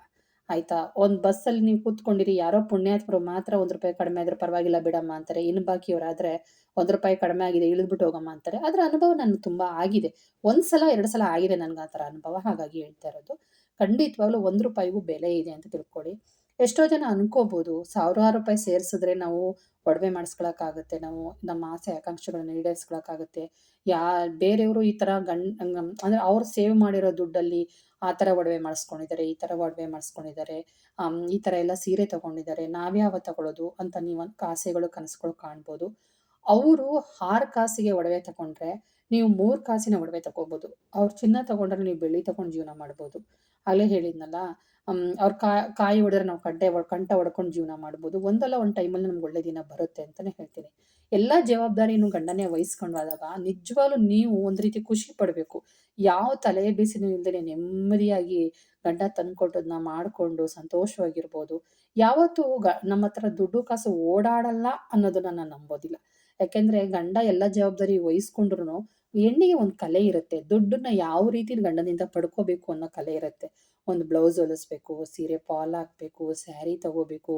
ಆಯ್ತಾ? ಒಂದು ಬಸ್ಸಲ್ಲಿ ನೀವು ಕೂತ್ಕೊಂಡಿರಿ, ಯಾರೋ ಪುಣ್ಯಾತ್ಮರು ಮಾತ್ರ ಒಂದು ರೂಪಾಯಿ ಕಡಿಮೆ ಆದ್ರೆ ಪರವಾಗಿಲ್ಲ ಬಿಡಮ್ಮ ಅಂತಾರೆ. ಇನ್ನು ಬಾಕಿಯವರಾದರೆ ಒಂದು ರೂಪಾಯಿ ಕಡಿಮೆ ಆಗಿದೆ, ಇಳಿದ್ಬಿಟ್ಟು ಹೋಗಮ್ಮ ಅಂತಾರೆ. ಅದರ ಅನುಭವ ನನಗೆ ತುಂಬ ಆಗಿದೆ. ಒಂದು ಸಲ, ಎರಡು ಸಲ ಆಗಿದೆ ನನಗೆ ಆ ಥರ ಅನುಭವ, ಹಾಗಾಗಿ ಹೇಳ್ತಾ ಇರೋದು. ಖಂಡಿತವಾಗ್ಲೂ ಒಂದು ರೂಪಾಯಿಗೂ ಬೆಲೆ ಇದೆ ಅಂತ ತಿಳ್ಕೊಳ್ಳಿ. ಎಷ್ಟೋ ಜನ ಅನ್ಕೋಬಹುದು ಸಾವಿರಾರು ರೂಪಾಯಿ ಸೇರಿಸಿದ್ರೆ ನಾವು ಒಡವೆ ಮಾಡಿಸ್ಕೊಳಕ್ಕಾಗುತ್ತೆ, ನಾವು ನಮ್ಮ ಆಸೆ, ಆಕಾಂಕ್ಷೆಗಳನ್ನ ಈಡೇರಿಸ್ಕೊಳಕ್ಕಾಗುತ್ತೆ. ಯಾ, ಬೇರೆಯವರು ಈ ಥರ ಗಂಡ್ ಅಂದರೆ ಅವ್ರು ಸೇವ್ ಮಾಡಿರೋ ದುಡ್ಡಲ್ಲಿ ಆ ಥರ ಒಡವೆ ಮಾಡಿಸ್ಕೊಂಡಿದ್ದಾರೆ, ಈ ಥರ ಒಡವೆ ಮಾಡಿಸ್ಕೊಂಡಿದ್ದಾರೆ ಈ ಥರ ಎಲ್ಲ ಸೀರೆ ತಗೊಂಡಿದ್ದಾರೆ ನಾವ್ಯಾವ ತಗೊಳ್ಳೋದು ಅಂತ ನೀವು ಆಸೆಗಳು, ಕನಸುಗಳು ಕಾಣ್ಬೋದು. ಅವರು ಆರು ಕಾಸಿಗೆ ಒಡವೆ ತಗೊಂಡ್ರೆ ನೀವು ಮೂರು ಕಾಸಿನ ಒಡವೆ ತಗೋಬೋದು. ಅವ್ರು ಚಿನ್ನ ತಗೊಂಡ್ರೆ ನೀವು ಬೆಳ್ಳಿ ತಗೊಂಡು ಜೀವನ ಮಾಡ್ಬೋದು. ಅಲ್ಲೇ ಹೇಳಿದ್ನಲ್ಲ ಅವ್ರ ಕಾಯಿ ಹೊಡೆದ್ರೆ ನಾವು ಕಡ್ಡೆ ಕಂಠ ಹೊಡ್ಕೊಂಡು ಜೀವನ ಮಾಡ್ಬೋದು. ಒಂದಲ್ಲ ಒಂದು ಟೈಮಲ್ಲಿ ನಮ್ಗೆ ಒಳ್ಳೆ ದಿನ ಬರುತ್ತೆ ಅಂತಾನೆ ಹೇಳ್ತೀನಿ. ಎಲ್ಲ ಜವಾಬ್ದಾರಿನೂ ಗಂಡನೇ ವಹಿಸ್ಕೊಂಡಾದಾಗ ನಿಜವಾಗ್ಲೂ ನೀವು ಒಂದು ರೀತಿ ಖುಷಿ ಪಡಬೇಕು. ಯಾವ ತಲೆ ಬಿಸಿನೂ ಇಲ್ದೇ ನೆಮ್ಮದಿಯಾಗಿ ಗಂಡ ತಂದ್ಕೊಟ್ಟದನ್ನ ಮಾಡಿಕೊಂಡು ಸಂತೋಷವಾಗಿರ್ಬೋದು. ಯಾವತ್ತೂ ಗ, ನಮ್ಮ ಹತ್ರ ದುಡ್ಡು ಕಾಸು ಓಡಾಡಲ್ಲ ಅನ್ನೋದನ್ನ ನಾನು ನಂಬೋದಿಲ್ಲ. ಯಾಕೆಂದ್ರೆ ಗಂಡ ಎಲ್ಲ ಜವಾಬ್ದಾರಿ ವಹಿಸ್ಕೊಂಡ್ರು ಹೆಣ್ಣಿಗೆ ಒಂದು ಕಲೆ ಇರುತ್ತೆ. ದುಡ್ಡನ್ನ ಯಾವ ರೀತಿ ಗಂಡನಿಂದ ಪಡ್ಕೋಬೇಕು ಅನ್ನೋ ಕಲೆ ಇರುತ್ತೆ. ಒಂದು ಬ್ಲೌಸ್ ಹೊಲಿಸ್ಬೇಕು, ಸೀರೆ ಪಾಲ್ ಹಾಕ್ಬೇಕು ಸ್ಯಾರಿ ತಗೋಬೇಕು,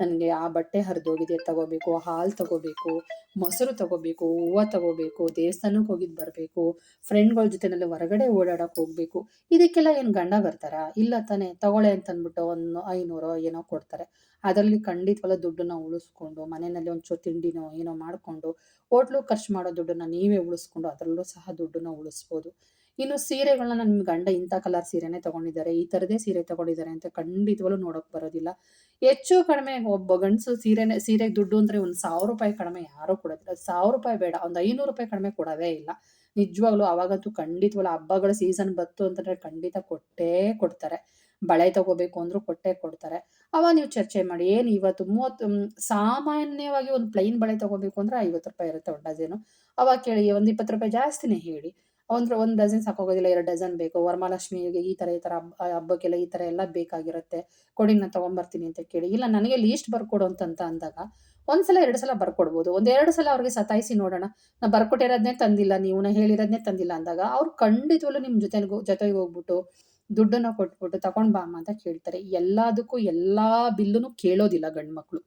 ನನಗೆ ಆ ಬಟ್ಟೆ ಹರಿದೋಗಿದೆ ತಗೋಬೇಕು, ಹಾಲು ತಗೋಬೇಕು, ಮೊಸರು ತಗೋಬೇಕು, ಹೂವು ತಗೋಬೇಕು ದೇವಸ್ಥಾನಕ್ಕೆ ಹೋಗಿದ್ದು ಬರಬೇಕು ಫ್ರೆಂಡ್ಗಳ ಜೊತೆನಲ್ಲಿ ಹೊರಗಡೆ ಓಡಾಡಕ್ಕೆ ಹೋಗಬೇಕು. ಇದಕ್ಕೆಲ್ಲ ಏನು ಗಂಡ ಬರ್ತಾರಾ? ಇಲ್ಲ ತಾನೇ, ತಗೊಳ್ಳೆ ಅಂತಂದ್ಬಿಟ್ಟು ಒಂದು ಐನೂರೋ ಏನೋ ಕೊಡ್ತಾರೆ. ಅದರಲ್ಲಿ ಖಂಡಿತವಲ್ಲ ದುಡ್ಡನ್ನ ಉಳಿಸ್ಕೊಂಡು, ಮನೆಯಲ್ಲಿ ಒಂಚೂರು ತಿಂಡಿನೋ ಏನೋ ಮಾಡಿಕೊಂಡು ಹೋಟ್ಲು ಖರ್ಚು ಮಾಡೋ ದುಡ್ಡನ್ನ ನೀವೇ ಉಳಿಸ್ಕೊಂಡು ಅದರಲ್ಲೂ ಸಹ ದುಡ್ಡನ್ನ ಉಳಿಸ್ಬೋದು. ಇನ್ನು ಸೀರೆಗಳನ್ನ ನಿಮ್ಮ ಗಂಡ ಇಂಥ ಕಲರ್ ಸೀರೆನೇ ತಗೊಂಡಿದ್ದಾರೆ, ಈ ಥರದೇ ಸೀರೆ ತಗೊಂಡಿದ್ದಾರೆ ಅಂತ ಖಂಡಿತವಾಗ್ಲೂ ನೋಡೋಕೆ ಬರೋದಿಲ್ಲ. ಹೆಚ್ಚು ಕಡಿಮೆ ಒಬ್ಬ ಗಂಡಸು ಸೀರೆನೇ, ಸೀರೆಗೆ ದುಡ್ಡು ಅಂದರೆ ಒಂದು ಸಾವಿರ ರೂಪಾಯಿ ಕಡಿಮೆ ಯಾರೂ ಕೊಡೋದಿಲ್ಲ. ಸಾವಿರ ರೂಪಾಯಿ ಬೇಡ, ಒಂದು ಐನೂರು ರೂಪಾಯಿ ಕಡಿಮೆ ಕೊಡೋದೇ ಇಲ್ಲ. ನಿಜವಾಗ್ಲೂ ಅವಾಗಂತೂ ಖಂಡಿತವಾಗ್ಲೂ ಹಬ್ಬಗಳ ಸೀಸನ್ ಬತ್ತು ಅಂತಂದ್ರೆ ಖಂಡಿತ ಕೊಟ್ಟೇ ಕೊಡ್ತಾರೆ. ಬಳೆ ತಗೋಬೇಕು ಅಂದ್ರೂ ಕೊಟ್ಟೇ ಕೊಡ್ತಾರೆ. ಅವಾಗ ನೀವು ಚರ್ಚೆ ಮಾಡಿ, ಏನು ಇವತ್ತು ಮೂವತ್ತು ಸಾಮಾನ್ಯವಾಗಿ ಒಂದು ಪ್ಲೈನ್ ಬಳೆ ತಗೋಬೇಕು ಅಂದ್ರೆ ಐವತ್ತು ರೂಪಾಯಿ ಇರುತ್ತೆ ಒಂದು ಡಜನು ಅವಾಗ ಕೇಳಿ, ಒಂದು ಇಪ್ಪತ್ತು ರೂಪಾಯಿ ಜಾಸ್ತಿನೇ ಹೇಳಿ. ಅಂದ್ರೆ ಒಂದು ಡಜನ್ ಸಾಕೋಗೋದಿಲ್ಲ, ಎರಡು ಡಜನ್ ಬೇಕು. ವರಮಹಾಲಕ್ಷ್ಮಿಗೆ ಈ ಥರ ಈ ಥರ ಹಬ್ಬ ಹಬ್ಬಕ್ಕೆಲ್ಲ ಈ ಥರ ಎಲ್ಲ ಬೇಕಾಗಿರುತ್ತೆ. ಕೊಡಿ ನಾನು ತೊಗೊಂಬರ್ತೀನಿ ಅಂತ ಕೇಳಿ. ಇಲ್ಲ, ನನಗೆ ಲೀಸ್ಟ್ ಬರ್ಕೊಡು ಅಂತ ಅಂದಾಗ, ಒಂದ್ಸಲ, ಎರಡು ಸಲ ಬರ್ಕೊಡ್ಬೋದು. ಒಂದು ಎರಡು ಸಲ ಅವ್ರಿಗೆ ಸತಾಯಿಸಿ ನೋಡೋಣ. ನಾ ಬರ್ಕೊಟ್ಟಿರೋದನ್ನೇ ತಂದಿಲ್ಲ, ನೀವು ಹೇಳಿರೋದನ್ನೇ ತಂದಿಲ್ಲ ಅಂದಾಗ, ಅವ್ರು ಖಂಡಿತವಲ್ಲೂ ನಿಮ್ಮ ಜೊತೆ ಜೊತೆಗೆ ಹೋಗ್ಬಿಟ್ಟು ದುಡ್ಡನ್ನ ಕೊಟ್ಬಿಟ್ಟು ತಗೊಂಡ್ ಬಾ ಅಂತ ಕೇಳ್ತಾರೆ. ಎಲ್ಲದಕ್ಕೂ ಎಲ್ಲಾ ಬಿಲ್ಲುನು ಕೇಳೋದಿಲ್ಲ ಗಂಡು ಮಕ್ಕಳು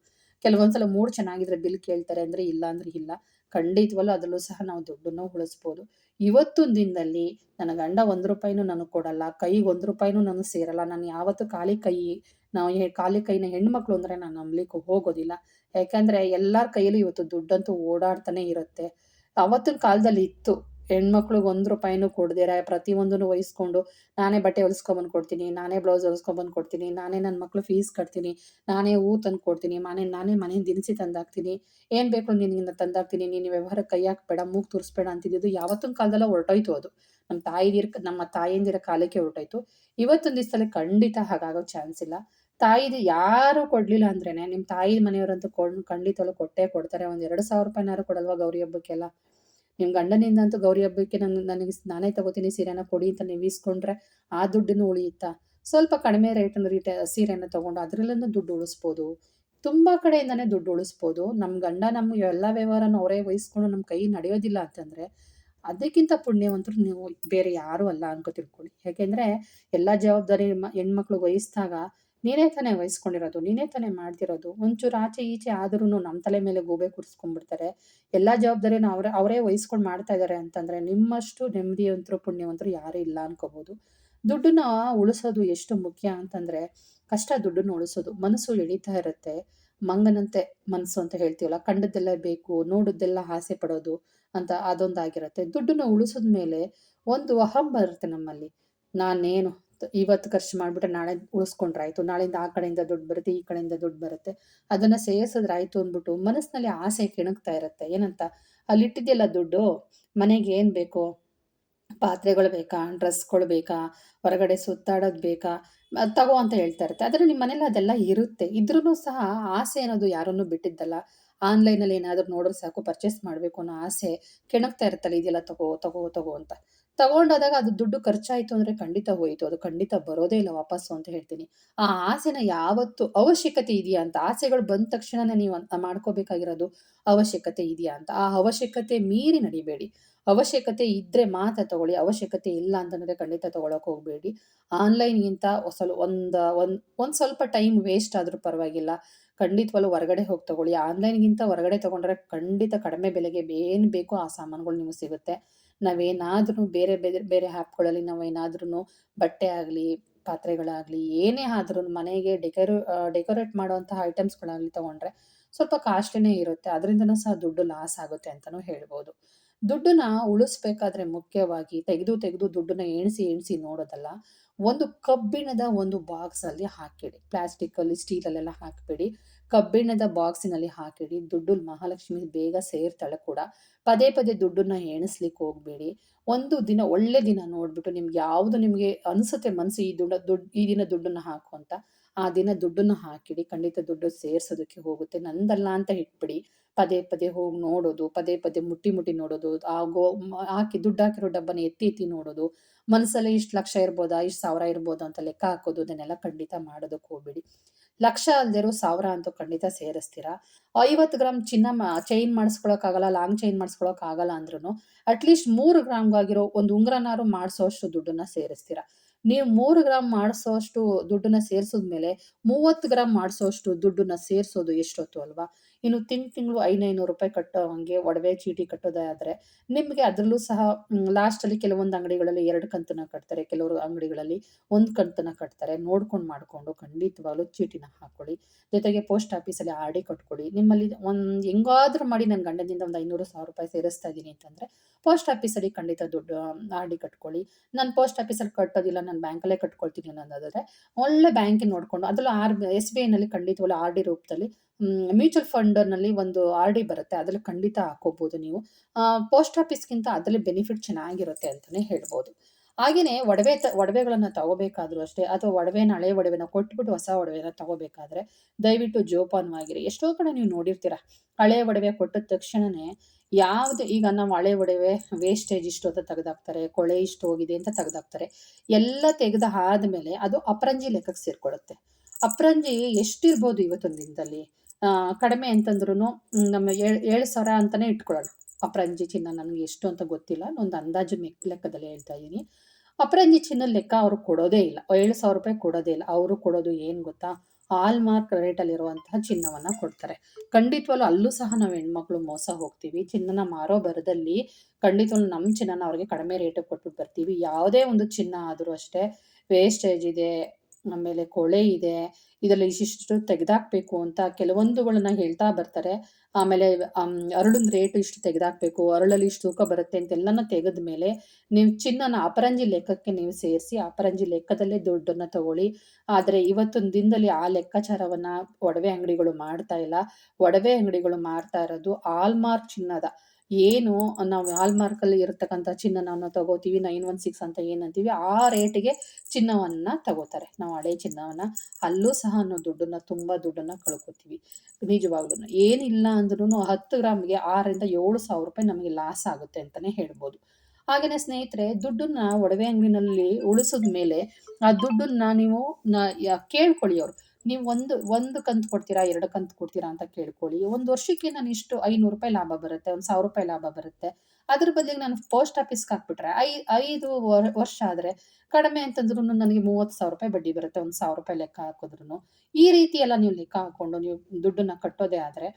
ಕೆಲವೊಂದ್ಸಲ ಮೂಡ್ ಚೆನ್ನಾಗಿದ್ರೆ ಬಿಲ್ ಕೇಳ್ತಾರೆ ಅಂದ್ರೆ ಇಲ್ಲ ಅಂದ್ರೆ ಇಲ್ಲ. ಖಂಡಿತವಲ್ಲ ಅದರಲ್ಲೂ ಸಹ ನಾವು ದುಡ್ಡನ್ನು ಉಳಿಸ್ಬೋದು. ಇವತ್ತಿನ ದಿನದಲ್ಲಿ ನನ್ನ ಗಂಡ ಒಂದು ರೂಪಾಯಿನೂ ನನಗೆ ಕೊಡಲ್ಲ, ಕೈಗೆ ಒಂದು ರೂಪಾಯಿನೂ ನನಗೆ ಸೇರಲ್ಲ. ನಾನು ಯಾವತ್ತು ಖಾಲಿ ಕೈ ನಾವು ಖಾಲಿ ಕೈನ ಹೆಣ್ಮಕ್ಳು ಅಂದರೆ ನಾನು ನಂಬ್ಲಿಕ್ಕೆ ಹೋಗೋದಿಲ್ಲ. ಯಾಕಂದ್ರೆ ಎಲ್ಲರ ಕೈಯಲ್ಲೂ ಇವತ್ತು ದುಡ್ಡಂತೂ ಓಡಾಡ್ತಾನೆ ಇರುತ್ತೆ. ಅವತ್ತಿನ ಕಾಲದಲ್ಲಿ ಇತ್ತು. ಹೆಣ್ಮಕ್ಳಿಗೆ ಒಂದು ರೂಪಾಯಿನೂ ಕೊಡ್ದಿರ ಪ್ರತಿಯೊಂದನ್ನು ವಹಿಸ್ಕೊಂಡು ನಾನೇ ಬಟ್ಟೆ ಹೊಲಿಸ್ಕೊಂಬಂದು ಕೊಡ್ತೀನಿ, ನಾನೇ ಬ್ಲೌಸ್ ಹೊಲಿಸ್ಕೊಂಬಂದು ಕೊಡ್ತೀನಿ, ನಾನೇ ನನ್ನ ಮಕ್ಳು ಫೀಸ್ ಕಟ್ತೀನಿ, ನಾನೇ ಹೂ ತಂದು ಕೊಡ್ತೀನಿ, ಮನೆ, ನಾನೇ ಮನೆ ದಿನಸಿ ತಂದಾಕ್ತೀನಿ ಏನು ಬೇಕು ನಿನಗಿಂದ ತಂದಾಕ್ತೀನಿ ನೀನು ವ್ಯವಹಾರ ಕೈ ಹಾಕ್ಬೇಡ, ಮೂಗು ತುರಿಸ್ಬೇಡ ಅಂತಿದ್ದು ಯಾವತ್ತಿನ ಕಾಲದಲ್ಲ ಹೊರಟೋಯ್ತು ಅದು. ನಮ್ಮ ತಾಯಿದಿರ, ನಮ್ಮ ತಾಯಿಯಂದಿರ ಕಾಲಕ್ಕೆ ಹೊರಟೋಯ್ತು. ಇವತ್ತೊಂದು ದಿವಸದಲ್ಲಿ ಖಂಡಿತ ಹಾಗಾಗೋ ಚಾನ್ಸ್ ಇಲ್ಲ. ತಾಯಿದು ಯಾರು ಕೊಡ್ಲಿಲ್ಲ ಅಂದ್ರೇನೆ ನಿಮ್ಮ ತಾಯಿ ಮನೆಯವರಂತೂ ಕೊಂಡ್ ಖಂಡಿತವಲ್ಲೂ ಕೊಟ್ಟೇ ಕೊಡ್ತಾರೆ. ಒಂದು ಎರಡು ಸಾವಿರ ರೂಪಾಯಿನಾರು ಕೊಡಲ್ವಾ ಗೌರಿ ಹಬ್ಬಕ್ಕೆಲ್ಲ? ನಿಮ್ಮ ಗಂಡನಿಂದ ಅಂತೂ ಗೌರಿ ಹಬ್ಬಕ್ಕೆ ನಾನು, ನನಗೆ ನಾನೇ ತಗೋತೀನಿ ಸೀರೆನ ಕೊಡಿ ಅಂತ ನೀವು ಇಸ್ಕೊಂಡ್ರೆ ಆ ದುಡ್ಡನ್ನು ಉಳಿಯುತ್ತಾ? ಸ್ವಲ್ಪ ಕಡಿಮೆ ರೇಟನ್ನು ರೀಟ ಸೀರೆನ ತಗೊಂಡು ಅದರಲ್ಲೂ ದುಡ್ಡು ಉಳಿಸ್ಬೋದು. ತುಂಬ ಕಡೆಯಿಂದನೇ ದುಡ್ಡು ಉಳಿಸ್ಬೋದು. ನಮ್ಮ ಗಂಡ ನಮ್ಮ ಎಲ್ಲ ವ್ಯವಹಾರನ ಅವರೇ ವಹಿಸ್ಕೊಂಡು ನಮ್ಮ ಕೈ ನಡೆಯೋದಿಲ್ಲ ಅಂತಂದರೆ ಅದಕ್ಕಿಂತ ಪುಣ್ಯವಂತರು ನೀವು ಬೇರೆ ಯಾರೂ ಅಲ್ಲ ಅನ್ಕೊ ತಿಳ್ಕೊಳ್ಳಿ ಯಾಕೆಂದರೆ ಎಲ್ಲ ಜವಾಬ್ದಾರಿ ಹೆಣ್ಮಕ್ಳು ವಹಿಸಿದಾಗ ನೀನೇ ತಾನೇ ವಹಿಸ್ಕೊಂಡಿರೋದು, ನೀನೇ ತಾನೇ ಮಾಡ್ತಿರೋದು. ಒಂಚೂರು ಆಚೆ ಈಚೆ ಆದ್ರೂ ನಮ್ಮ ತಲೆ ಮೇಲೆ ಗೋಬೆ ಕುಡಿಸ್ಕೊಂಡ್ಬಿಡ್ತಾರೆ ಎಲ್ಲ ಜವಾಬ್ದಾರಿನ ಅವರೇ ಅವರೇ ವಹಿಸ್ಕೊಂಡು ಮಾಡ್ತಾ ಇದ್ದಾರೆ ಅಂತಂದರೆ ನಿಮ್ಮಷ್ಟು ನೆಮ್ಮದಿಯಂತರು ಪುಣ್ಯವಂತರು ಯಾರೂ ಇಲ್ಲ ಅನ್ಕೋಬೋದು. ದುಡ್ಡನ್ನ ಉಳಿಸೋದು ಎಷ್ಟು ಮುಖ್ಯ ಅಂತಂದರೆ ಕಷ್ಟ ದುಡ್ಡನ್ನು ಉಳಿಸೋದು. ಮನಸ್ಸು ಎಳಿತಾ ಇರುತ್ತೆ. ಮಂಗನಂತೆ ಮನಸ್ಸು ಅಂತ ಹೇಳ್ತೀವಲ್ಲ, ಕಂಡದ್ದೆಲ್ಲ ಬೇಕು, ನೋಡೋದೆಲ್ಲ ಆಸೆ ಪಡೋದು ಅಂತ ಅದೊಂದಾಗಿರುತ್ತೆ. ದುಡ್ಡನ್ನು ಉಳಿಸಿದ ಮೇಲೆ ಒಂದು ಅಹಂ ಬರುತ್ತೆ ನಮ್ಮಲ್ಲಿ. ನಾನೇನು ಇವತ್ತು ಖರ್ಚು ಮಾಡಿಬಿಟ್ರೆ ನಾಳೆ ಉಳಿಸ್ಕೊಂಡ್ರಾಯ್ತು ನಾಳೆಯಿಂದ ಆ ಕಡೆಯಿಂದ ದುಡ್ಡು ಬರುತ್ತೆ, ಈ ಕಡೆಯಿಂದ ದುಡ್ಡು ಬರುತ್ತೆ. ಅದನ್ನು ಸೇರಿಸಿದ್ರಾಯ್ತು ಅಂದ್ಬಿಟ್ಟು ಮನಸ್ಸಿನಲ್ಲಿ ಆಸೆ ಕೆಣಕ್ತಾ ಇರುತ್ತೆ. ಏನಂತ? ಅಲ್ಲಿಟ್ಟಿದೆಯಲ್ಲ ದುಡ್ಡು, ಮನೆಗೆ ಏನು ಬೇಕು? ಪಾತ್ರೆಗಳು ಬೇಕಾ? ಡ್ರೆಸ್ಗಳು ಬೇಕಾ? ಹೊರಗಡೆ ಸುತ್ತಾಡೋದು ಬೇಕಾ? ತಗೋ ಅಂತ ಹೇಳ್ತಾ ಇರುತ್ತೆ. ಆದರೆ ನಿಮ್ಮ ಮನೇಲಿ ಅದೆಲ್ಲ ಇರುತ್ತೆ. ಇದ್ರೂ ಸಹ ಆಸೆ ಅನ್ನೋದು ಯಾರನ್ನು ಬಿಟ್ಟಿದ್ದಲ್ಲ. ಆನ್ಲೈನಲ್ಲಿ ಏನಾದರೂ ನೋಡಿದ್ರೆ ಸಾಕು, ಪರ್ಚೇಸ್ ಮಾಡಬೇಕು ಅನ್ನೋ ಆಸೆ ಕೆಣಕ್ತಾ ಇರುತ್ತಲ್ಲ, ಇದೆಲ್ಲ ತಗೋ ತಗೋ ತಗೋ ಅಂತ. ತಗೊಂಡಾದಾಗ ಅದು ದುಡ್ಡು ಖರ್ಚಾಯಿತು ಅಂದರೆ ಖಂಡಿತ ಹೋಯಿತು. ಅದು ಖಂಡಿತ ಬರೋದೇ ಇಲ್ಲ ವಾಪಸ್ಸು ಅಂತ ಹೇಳ್ತೀನಿ. ಆ ಆಸೆನ ಯಾವತ್ತು ಅವಶ್ಯಕತೆ ಇದೆಯಾ ಅಂತ? ಆಸೆಗಳು ಬಂದ ತಕ್ಷಣನೇ ನೀವು ಮಾಡ್ಕೋಬೇಕಾಗಿರೋದು ಅವಶ್ಯಕತೆ ಇದೆಯಾ ಅಂತ? ಆ ಅವಶ್ಯಕತೆ ಮೀರಿ ನಡಿಬೇಡಿ. ಅವಶ್ಯಕತೆ ಇದ್ದರೆ ಮಾತ್ರ ತಗೊಳ್ಳಿ. ಅವಶ್ಯಕತೆ ಇಲ್ಲ ಅಂತಂದರೆ ಖಂಡಿತ ತೊಗೊಳಕ್ಕೆ ಹೋಗಬೇಡಿ. ಆನ್ಲೈನ್ಗಿಂತ ಸ್ವಲ್ಪ ಒಂದು ಒಂದು ಒಂದು ಸ್ವಲ್ಪ ಟೈಮ್ ವೇಸ್ಟ್ ಆದರೂ ಪರವಾಗಿಲ್ಲ. ಖಂಡಿತವಲ್ಲೂ ಹೊರಗಡೆ ಹೋಗಿ ತಗೊಳ್ಳಿ. ಆನ್ಲೈನ್ಗಿಂತ ಹೊರಗಡೆ ತಗೊಂಡ್ರೆ ಖಂಡಿತ ಕಡಿಮೆ ಬೆಲೆಗೆ ಏನು ಬೇಕೋ ಆ ಸಾಮಾನುಗಳು ನಿಮಗೆ ಸಿಗುತ್ತೆ. ನಾವೇನಾದ್ರೂ ಬೇರೆ ಬೇರೆ ಬೇರೆ ಆ್ಯಪ್ಗಳಲ್ಲಿ ನಾವೇನಾದ್ರೂ ಬಟ್ಟೆ ಆಗಲಿ, ಪಾತ್ರೆಗಳಾಗಲಿ, ಏನೇ ಆದ್ರೂ ಮನೆಗೆ ಡೆಕೋರ ಡೆಕೋರೇಟ್ ಮಾಡುವಂತಹ ಐಟಮ್ಸ್ಗಳಾಗಲಿ ತಗೊಂಡ್ರೆ ಸ್ವಲ್ಪ ಕಾಸ್ಟ್ಲಿನೇ ಇರುತ್ತೆ. ಅದರಿಂದನೂ ಸಹ ದುಡ್ಡು ಲಾಸ್ ಆಗುತ್ತೆ ಅಂತಲೂ ಹೇಳ್ಬೋದು. ದುಡ್ಡನ್ನ ಉಳಿಸ್ಬೇಕಾದ್ರೆ ಮುಖ್ಯವಾಗಿ ತೆಗೆದು ತೆಗೆದು ದುಡ್ಡನ್ನ ಎಣಿಸಿ ಎಣಿಸಿ ನೋಡೋದಲ್ಲ, ಒಂದು ಕಬ್ಬಿಣದ ಒಂದು ಬಾಕ್ಸಲ್ಲಿ ಹಾಕಿಡಿ. ಪ್ಲಾಸ್ಟಿಕ್ಕಲ್ಲಿ ಸ್ಟೀಲಲ್ಲೆಲ್ಲ ಹಾಕಬೇಡಿ. ಕಬ್ಬಿಣದ ಬಾಕ್ಸಿನಲ್ಲಿ ಹಾಕಿಡಿ ದುಡ್ಡು ಮಹಾಲಕ್ಷ್ಮಿ ಬೇಗ ಸೇರ್ತಾಳೆ ಕೂಡ. ಪದೇ ಪದೇ ದುಡ್ಡನ್ನ ಎಣಿಸ್ಲಿಕ್ಕೆ ಹೋಗಬೇಡಿ. ಒಂದು ದಿನ, ಒಳ್ಳೆ ದಿನ ನೋಡ್ಬಿಟ್ಟು ನಿಮ್ಗೆ ಯಾವುದು ನಿಮಗೆ ಅನಿಸುತ್ತೆ ಮನಸ್ಸು ಈ ದುಡ್ಡು ದುಡ್ಡು ಈ ದಿನ ದುಡ್ಡನ್ನು ಹಾಕು ಅಂತ, ಆ ದಿನ ದುಡ್ಡನ್ನು ಹಾಕಿಡಿ. ಖಂಡಿತ ದುಡ್ಡು ಸೇರ್ಸೋದಕ್ಕೆ ಹೋಗುತ್ತೆ. ನಂದಲ್ಲ ಅಂತ ಇಟ್ಬಿಡಿ. ಪದೇ ಪದೇ ಹೋಗಿ ನೋಡೋದು, ಪದೇ ಪದೇ ಮುಟ್ಟಿ ಮುಟ್ಟಿ ನೋಡೋದು, ಆ ಗೋ ಹಾಕಿ ದುಡ್ಡು ಹಾಕಿರೋ ಡಬ್ಬನ ಎತ್ತಿ ಎತ್ತಿ ನೋಡೋದು. ಮನಸ್ಸಲ್ಲಿ ಇಷ್ಟು ಲಕ್ಷ ಇರ್ಬೋದಾ, ಇಷ್ಟು ಸಾವಿರ ಇರ್ಬೋದಾ ಅಂತ ಲೆಕ್ಕ ಹಾಕೋದು, ಅದನ್ನೆಲ್ಲ ಖಂಡಿತ ಮಾಡೋದಕ್ಕೆ ಹೋಗ್ಬೇಡಿ. ಲಕ್ಷ ಅಲ್ದಿರೋ ಸಾವಿರ ಅಂತ ಖಂಡಿತ ಸೇರಿಸ್ತೀರಾ. ಐವತ್ತು ಗ್ರಾಮ್ ಚಿನ್ನ ಚೈನ್ ಮಾಡಿಸ್ಕೊಳಕ್ಕಾಗಲ್ಲ ಲಾಂಗ್ ಚೈನ್ ಮಾಡಿಸ್ಕೊಳಕ್ಕಾಗಲ್ಲ ಅಂದ್ರೂ ಅಟ್ಲೀಸ್ಟ್ ಮೂರು ಗ್ರಾಮ್ಗಾಗಿರೋ ಒಂದು ಉಂಗ್ರನಾರು ಮಾಡಿಸೋಷ್ಟು ದುಡ್ಡನ್ನ ಸೇರಿಸ್ತೀರಾ. ನೀವು ಮೂರು ಗ್ರಾಮ್ ಮಾಡಿಸೋಷ್ಟು ದುಡ್ಡನ್ನ ಸೇರಿಸಿದ್ಮೇಲೆ ಮೂವತ್ತು ಗ್ರಾಮ್ ಮಾಡಿಸೋಷ್ಟು ದುಡ್ಡನ್ನ ಸೇರಿಸೋದು ಎಷ್ಟೊತ್ತು ಅಲ್ವಾ? ಇನ್ನು ತಿಂಗ್ ತಿಂಗಳು ಐನೈನೂರು ರೂಪಾಯಿ ಕಟ್ಟೋ ಹಂಗೆ ಒಡವೆ ಚೀಟಿ ಕಟ್ಟೋದೇ ಆದರೆ ನಿಮಗೆ ಅದರಲ್ಲೂ ಸಹ ಲಾಸ್ಟಲ್ಲಿ ಕೆಲವೊಂದು ಅಂಗಡಿಗಳಲ್ಲಿ ಎರಡು ಕಂತನ್ನ ಕಟ್ತಾರೆ, ಕೆಲವರು ಅಂಗಡಿಗಳಲ್ಲಿ ಒಂದು ಕಂತನ್ನ ಕಟ್ತಾರೆ. ನೋಡ್ಕೊಂಡು ಮಾಡಿಕೊಂಡು ಖಂಡಿತವಾಗ್ಲೂ ಚೀಟಿನ ಹಾಕ್ಕೊಳ್ಳಿ ಜೊತೆಗೆ ಪೋಸ್ಟ್ ಆಫೀಸಲ್ಲಿ ಆರ್ ಡಿ ಕಟ್ಕೊಳ್ಳಿ ನಿಮ್ಮಲ್ಲಿ ಒಂದು ಹೆಂಗಾದ್ರೂ ಮಾಡಿ ನನ್ನ ಗಂಡನಿಂದ ಒಂದು ಐನೂರು ಸಾವಿರ ರೂಪಾಯಿ ಸೇರಿಸ್ತಾ ಇದ್ದೀನಿ ಅಂತಂದರೆ ಪೋಸ್ಟ್ ಆಫೀಸಲ್ಲಿ ಖಂಡಿತ ದುಡ್ಡು ಆರ್ ಡಿ ಕಟ್ಕೊಳ್ಳಿ. ನಾನು ಪೋಸ್ಟ್ ಆಫೀಸಲ್ಲಿ ಕಟ್ಟೋದಿಲ್ಲ, ನಾನು ಬ್ಯಾಂಕಲ್ಲೇ ಕಟ್ಕೊಳ್ತೀನಿ ಅನ್ನೋದಾದರೆ ಒಳ್ಳೆ ಬ್ಯಾಂಕಿನ ನೋಡಿಕೊಂಡು, ಅದರಲ್ಲೂ ಆರ್ ಎಸ್ ಬಿ ಐನಲ್ಲಿ ಖಂಡಿತವಲ್ಲ ಆರ್ ಡಿ ರೂಪದಲ್ಲಿ ಮ್ಯೂಚುವಲ್ ಫಂಡ್ನಲ್ಲಿ ಒಂದು ಆರ್ ಡಿ ಬರುತ್ತೆ, ಅದರಲ್ಲಿ ಖಂಡಿತ ಹಾಕೋಬೋದು ನೀವು. ಪೋಸ್ಟ್ ಆಫೀಸ್ಗಿಂತ ಅದರಲ್ಲಿ ಬೆನಿಫಿಟ್ ಚೆನ್ನಾಗಿರುತ್ತೆ ಅಂತಲೇ ಹೇಳ್ಬೋದು. ಹಾಗೆಯೇ ಒಡವೆ ತ, ಒಡವೆಗಳನ್ನು ತಗೋಬೇಕಾದ್ರೂ ಅಷ್ಟೇ, ಅಥವಾ ಒಡವೆನ, ಹಳೆ ಒಡವೆನ ಕೊಟ್ಬಿಟ್ಟು ಹೊಸ ಒಡವೆನ ತಗೋಬೇಕಾದ್ರೆ, ದಯವಿಟ್ಟು ಜೋಪಾನವಾಗಿರಿ. ಎಷ್ಟೋ ಕಡೆ ನೀವು ನೋಡಿರ್ತೀರ, ಹಳೆ ಒಡವೆ ಕೊಟ್ಟ ತಕ್ಷಣವೇ ಯಾವುದು, ಈಗ ನಾವು ಹಳೆ ಒಡವೆ ವೇಸ್ಟೇಜ್ ಇಷ್ಟು ಅಂತ ತೆಗೆದಾಕ್ತಾರೆ, ಕೊಳೆ ಇಷ್ಟು ಹೋಗಿದೆ ಅಂತ ತೆಗೆದಾಕ್ತಾರೆ, ಎಲ್ಲ ತೆಗೆದ ಆದಮೇಲೆ ಅದು ಅಪರಂಜಿ ಲೆಕ್ಕಕ್ಕೆ ಸೇರ್ಕೊಡುತ್ತೆ ಅಪರಂಜಿ ಎಷ್ಟಿರ್ಬೋದು ಇವತ್ತೊಂದು ದಿನದಲ್ಲಿ? ಕಡಿಮೆ ಅಂತಂದ್ರೂ ನಮ್ಮ ಏಳು ಏಳು ಸಾವಿರ ಅಂತಲೇ ಇಟ್ಕೊಳ್ಳೋಣ. ಅಪರಂಜಿ ಚಿನ್ನ ನನಗೆ ಎಷ್ಟು ಅಂತ ಗೊತ್ತಿಲ್ಲ ಒಂದು ಅಂದಾಜು ಲೆಕ್ಕದಲ್ಲಿ ಹೇಳ್ತಾ ಇದ್ದೀನಿ. ಅಪರಂಜಿ ಚಿನ್ನದ ಲೆಕ್ಕ ಅವರು ಕೊಡೋದೇ ಇಲ್ಲ. ಏಳು ಸಾವಿರ ರೂಪಾಯಿ ಕೊಡೋದೇ ಇಲ್ಲ. ಅವರು ಕೊಡೋದು ಏನು ಗೊತ್ತಾ? ಆಲ್ ಮಾರ್ಕ್ ರೇಟಲ್ಲಿರುವಂತಹ ಚಿನ್ನವನ್ನು ಕೊಡ್ತಾರೆ. ಖಂಡಿತವಲ್ಲೂ ಅಲ್ಲೂ ಸಹ ನಾವು ಹೆಣ್ಮಕ್ಳು ಮೋಸ ಹೋಗ್ತೀವಿ. ಚಿನ್ನನ ಮಾರೋ ಬರದಲ್ಲಿ ಖಂಡಿತವಲ್ಲೂ ನಮ್ಮ ಚಿನ್ನನ ಅವ್ರಿಗೆ ಕಡಿಮೆ ರೇಟಿಗೆ ಕೊಟ್ಬಿಟ್ಟು ಬರ್ತೀವಿ. ಯಾವುದೇ ಒಂದು ಚಿನ್ನ ಆದರೂ ಅಷ್ಟೇ, ವೇಸ್ಟೇಜ್ ಇದೆ ಆಮೇಲೆ ಕೊಳೆ ಇದೆ, ಇದರಲ್ಲಿ ಇಷ್ಟಿಷ್ಟು ತೆಗೆದಾಕ್ಬೇಕು ಅಂತ ಕೆಲವೊಂದುಗಳನ್ನ ಹೇಳ್ತಾ ಬರ್ತಾರೆ. ಆಮೇಲೆ ಅರಳಿನ ರೇಟ್ ಇಷ್ಟು ತೆಗೆದಾಕ್ಬೇಕು, ಅರಳಲ್ಲಿ ಇಷ್ಟು ತೂಕ ಬರುತ್ತೆ ಅಂತೆಲ್ಲನ ತೆಗೆದ ಮೇಲೆ ನೀವು ಚಿನ್ನನ ಅಪರಂಜಿ ಲೆಕ್ಕಕ್ಕೆ ನೀವು ಸೇರಿಸಿ, ಅಪರಂಜಿ ಲೆಕ್ಕದಲ್ಲೇ ದುಡ್ಡನ್ನು ತಗೊಳ್ಳಿ. ಆದರೆ ಇವತ್ತೊಂದು ದಿನದಲ್ಲಿ ಆ ಲೆಕ್ಕಾಚಾರವನ್ನು ಒಡವೆ ಅಂಗಡಿಗಳು ಮಾಡ್ತಾ ಇಲ್ಲ. ಒಡವೆ ಅಂಗಡಿಗಳು ಮಾಡ್ತಾ ಇರೋದು ಆಲ್ಮಾರ್ಕ್ ಚಿನ್ನದ. ಏನು ನಾವು ಹಾಲ್ಮಾರ್ಕಲ್ಲಿ ಇರತಕ್ಕಂಥ ಚಿನ್ನವನ್ನು ತಗೋತೀವಿ ನೈನ್ ಒನ್ ಸಿಕ್ಸ್ ಅಂತ ಏನಂತೀವಿ, ಆ ರೇಟಿಗೆ ಚಿನ್ನವನ್ನು ತಗೋತಾರೆ. ನಾವು ಹಳೆ ಚಿನ್ನವನ್ನು, ಅಲ್ಲೂ ಸಹ ನಾವು ದುಡ್ಡನ್ನು, ತುಂಬ ದುಡ್ಡನ್ನು ಕಳ್ಕೊತೀವಿ. ನಿಜವಾಗ್ಲೂ ಏನಿಲ್ಲ ಅಂದ್ರೂ ಹತ್ತು ಗ್ರಾಮ್ಗೆ ಆರರಿಂದ ಏಳು ಸಾವಿರ ರೂಪಾಯಿ ನಮಗೆ ಲಾಸ್ ಆಗುತ್ತೆ ಅಂತಲೇ ಹೇಳ್ಬೋದು. ಹಾಗೆಯೇ ಸ್ನೇಹಿತರೆ, ದುಡ್ಡನ್ನ ಒಡವೆ ಅಂಗಡಿನಲ್ಲಿ ಉಳಿಸಿದ ಮೇಲೆ ಆ ದುಡ್ಡನ್ನ ನೀವು ಕೇಳ್ಕೊಳ್ಳಿ ಅವರು. ನೀವು ಒಂದು ಒಂದು ಕಂತು ಕೊಡ್ತೀರಾ, ಎರಡು ಕಂತು ಕೊಡ್ತೀರಾ ಅಂತ ಕೇಳ್ಕೊಳ್ಳಿ. ಒಂದು ವರ್ಷಕ್ಕೆ ನಾನು ಇಷ್ಟು ಐನೂರು ರೂಪಾಯಿ ಲಾಭ ಬರುತ್ತೆ, ಒಂದು ಸಾವಿರ ರೂಪಾಯಿ ಲಾಭ ಬರುತ್ತೆ. ಅದ್ರ ಬದಲಿಗೆ ನಾನು ಪೋಸ್ಟ್ ಆಫೀಸ್ಗೆ ಹಾಕ್ಬಿಟ್ರೆ, ಐ, ಐದು ವರ್ಷ ಆದರೆ ಕಡಿಮೆ ಅಂತಂದ್ರೂ ನನಗೆ ಮೂವತ್ತು ಸಾವಿರ ರೂಪಾಯಿ ಬಡ್ಡಿ ಬರುತ್ತೆ, ಒಂದು ಸಾವಿರ ರೂಪಾಯಿ ಲೆಕ್ಕ ಹಾಕಿದ್ರು ಈ ರೀತಿ ಎಲ್ಲ ನೀವು ಲೆಕ್ಕ ಹಾಕ್ಕೊಂಡು ನೀವು ದುಡ್ಡನ್ನ ಕಟ್ಟೋದೇ ಆದರೆ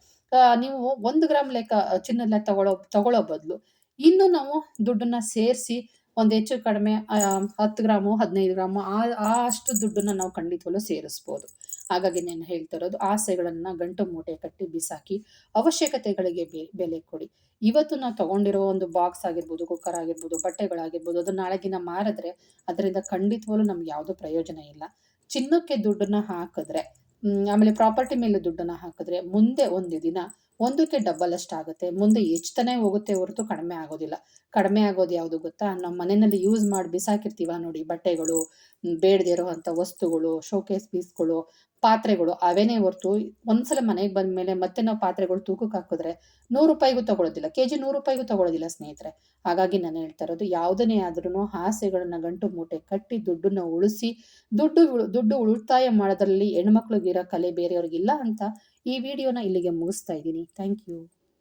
ನೀವು ಒಂದು ಗ್ರಾಮ್ ಲೆಕ್ಕ ಚಿನ್ನದ ತಗೊಳ್ಳೋ ತಗೊಳ್ಳೋ ಬದಲು ಇನ್ನು ನಾವು ದುಡ್ಡನ್ನ ಸೇರಿಸಿ ಒಂದು ಹೆಚ್ಚು ಕಡಿಮೆ ಹತ್ತು ಗ್ರಾಮು, ಹದಿನೈದು ಗ್ರಾಮು, ಆ ಅಷ್ಟು ದುಡ್ಡನ್ನು ನಾವು ಖಂಡಿತವಲ್ಲೂ ಸೇರಿಸ್ಬೋದು. ಹಾಗಾಗಿ ನಾನು ಹೇಳ್ತಾ ಇರೋದು ಆಸೆಗಳನ್ನು ಗಂಟು ಮೂಟೆ ಕಟ್ಟಿ ಬಿಸಾಕಿ ಅವಶ್ಯಕತೆಗಳಿಗೆ ಬೆಲೆ ಕೊಡಿ. ಇವತ್ತು ನಾವು ತಗೊಂಡಿರೋ ಒಂದು ಬಾಕ್ಸ್ ಆಗಿರ್ಬೋದು ಕುಕ್ಕರ್ ಆಗಿರ್ಬೋದು, ಬಟ್ಟೆಗಳಾಗಿರ್ಬೋದು, ಅದು ನಾಳೆಗಿನ ಮಾರಿದ್ರೆ ಅದರಿಂದ ಖಂಡಿತವಾಗ್ಲೂ ನಮ್ಗೆ ಯಾವುದೂ ಪ್ರಯೋಜನ ಇಲ್ಲ. ಚಿನ್ನಕ್ಕೆ ದುಡ್ಡನ್ನ ಹಾಕಿದ್ರೆ ಆಮೇಲೆ ಪ್ರಾಪರ್ಟಿ ಮೇಲೆ ದುಡ್ಡನ್ನ ಹಾಕಿದ್ರೆ ಮುಂದೆ ಒಂದು ದಿನ ಒಂದಕ್ಕೆ ಡಬಲ್ ಆಗುತ್ತೆ. ಮುಂದೆ ಹೆಚ್ಚುತ್ತಾನೆ ಹೋಗುತ್ತೆ ಹೊರತು ಕಡಿಮೆ ಆಗೋದಿಲ್ಲ. ಕಡಿಮೆ ಆಗೋದು ಯಾವುದು ಗೊತ್ತಾ? ನಮ್ಮ ಮನೆಯಲ್ಲಿ ಯೂಸ್ ಮಾಡಿ ಬಿಸಾಕಿರ್ತೀವ ನೋಡಿ, ಬಟ್ಟೆಗಳು ಬೇಡದೇ ಇರುವಂಥ ವಸ್ತುಗಳು ಶೋಕೇಸ್ ಪೀಸ್ಗಳು ಪಾತ್ರೆಗಳು, ಅವೇನೇ ಹೊರ್ತು ಒಂದ್ಸಲ ಮನೆಗೆ ಬಂದ ಮೇಲೆ ಮತ್ತೆ ನಾವು ಪಾತ್ರೆಗಳು ತೂಕಕ್ಕೆ ಹಾಕಿದ್ರೆ ನೂರು ರೂಪಾಯಿಗೂ ತಗೊಳ್ಳೋದಿಲ್ಲ ಕೆ ಜಿ ನೂರು ರೂಪಾಯಿಗೂ ತಗೊಳ್ಳೋದಿಲ್ಲ ಸ್ನೇಹಿತರೆ. ಹಾಗಾಗಿ ನಾನು ಹೇಳ್ತಾ ಇರೋದು ಯಾವುದನ್ನೇ ಆದ್ರೂ ಆಸೆಗಳನ್ನ ಗಂಟು ಮೂಟೆ ಕಟ್ಟಿ ದುಡ್ಡನ್ನ ಉಳಿಸಿ, ದುಡ್ಡು ದುಡ್ಡು ಉಳಿತಾಯ ಮಾಡೋದ್ರಲ್ಲಿ ಹೆಣ್ಮಕ್ಳಿಗಿರೋ ಕಲೆ ಬೇರೆಯವ್ರಿಗಿಲ್ಲ ಅಂತ ಈ ವಿಡಿಯೋನ ಇಲ್ಲಿಗೆ ಮುಗಿಸ್ತಾ ಇದ್ದೀನಿ. Thank you.